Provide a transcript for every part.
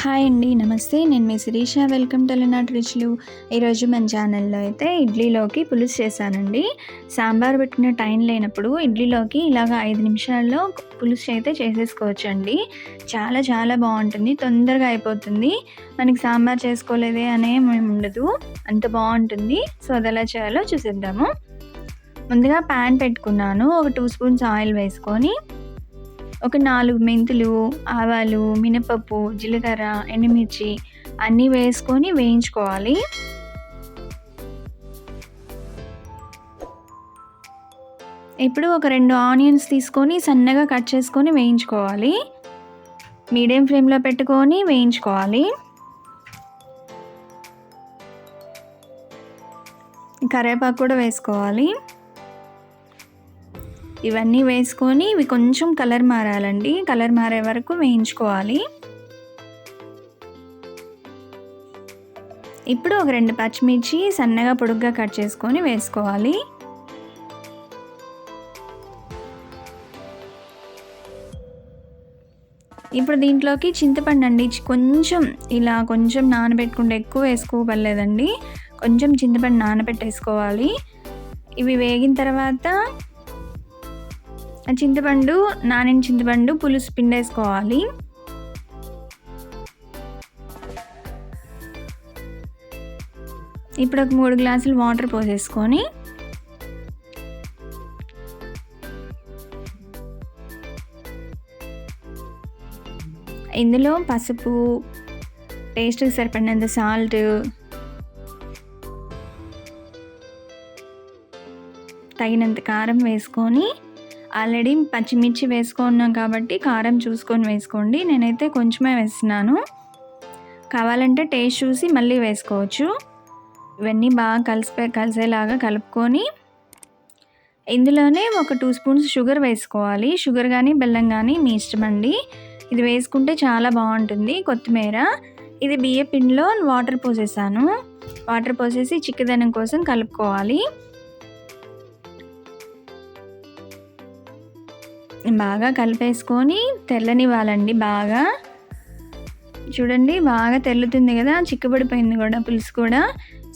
Hi అండి నమస్తే. నేను మీ శిరీష. వెల్కమ్ టు లెనాట్ రుచులు. ఈరోజు మన ఛానల్లో అయితే ఇడ్లీలోకి పులుసు చేశానండి. సాంబార్ పెట్టిన టైం లేనప్పుడు ఇడ్లీలోకి ఇలాగ ఐదు నిమిషాల్లో పులుసు అయితే చేసేసుకోవచ్చండి. చాలా చాలా బాగుంటుంది. తొందరగా అయిపోతుంది. మనకి సాంబార్ చేసుకోలేదే అనే ఉండదు. అంత బాగుంటుంది. సో అది ఎలా చేయాలో చూసేద్దాము. ముందుగా ప్యాన్ పెట్టుకున్నాను. ఒక టూ స్పూన్స్ ఆయిల్ వేసుకొని ఒక నాలుగు మెంతులు ఆవాలు మినపప్పు జీలకర్ర ఎండుమిర్చి అన్నీ వేసుకొని వేయించుకోవాలి. ఇప్పుడు ఒక రెండు ఆనియన్స్ తీసుకొని సన్నగా కట్ చేసుకొని వేయించుకోవాలి. మీడియం ఫ్లేమ్లో పెట్టుకొని వేయించుకోవాలి. కరివేపాకు కూడా వేసుకోవాలి. ఇవన్నీ వేసుకొని ఇవి కొంచెం కలర్ మారాలండి. కలర్ మారే వరకు వేయించుకోవాలి. ఇప్పుడు ఒక రెండు పచ్చిమిర్చి సన్నగా పొడుగ్గా కట్ చేసుకొని వేసుకోవాలి. ఇప్పుడు దీంట్లోకి చింతపండు అండి. కొంచెం ఇలా కొంచెం నానబెట్టుకుంటే ఎక్కువ వేసుకోవలేదండి కొంచెం చింతపండు నానబెట్టేసుకోవాలి. ఇవి వేగిన తర్వాత చింతపండు నానిన చింతపండు పులుసు పిండేసుకోవాలి. ఇప్పుడు ఒక మూడు గ్లాసులు వాటర్ పోసేసుకొని ఇందులో పసుపు టేస్ట్కి సరిపడినంత సాల్ట్ తగినంత కారం వేసుకొని ఆల్రెడీ పచ్చిమిర్చి వేసుకున్నాం కాబట్టి కారం చూసుకొని వేసుకోండి. నేనైతే కొంచెమే వేస్తున్నాను. కావాలంటే టేస్ట్ చూసి మళ్ళీ వేసుకోవచ్చు. ఇవన్నీ బాగా కలిసిపోయి కలిసేలాగా కలుపుకొని ఇందులోనే ఒక టూ స్పూన్స్ షుగర్ వేసుకోవాలి. షుగర్ కానీ బెల్లం కానీ మీ ఇష్టం అండి. ఇది వేసుకుంటే చాలా బాగుంటుంది కొత్తిమీర. ఇది బియ్య పిండిలో వాటర్ పోసేసాను. వాటర్ పోసేసి చిక్కదనం కోసం కలుపుకోవాలి. బాగా కలిపేసుకొని తెల్లనివ్వాలండి బాగా. చూడండి బాగా తెల్లుతుంది కదా చిక్కబడిపోయింది కూడా పులుసు కూడా.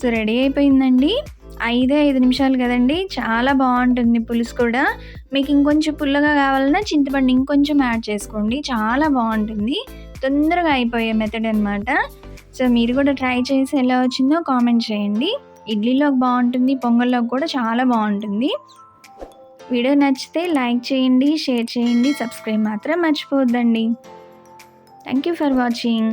సో రెడీ అయిపోయిందండి. ఐదే ఐదు నిమిషాలు కదండి. చాలా బాగుంటుంది పులుసు కూడా. మీకు ఇంకొంచెం పుల్లగా కావాలన్నా చింతపండు ఇంకొంచెం యాడ్ చేసుకోండి. చాలా బాగుంటుంది. తొందరగా అయిపోయే మెథడ్ అనమాట సో మీరు కూడా ట్రై చేసి ఎలా వచ్చిందో కామెంట్ చేయండి. ఇడ్లీలోకి బాగుంటుంది పొంగల్లోకి కూడా చాలా బాగుంటుంది. వీడియో నచ్చితే లైక్ చేయండి షేర్ చేయండి సబ్స్క్రైబ్ మాత్రం మర్చిపోవద్దండి. Thank you for watching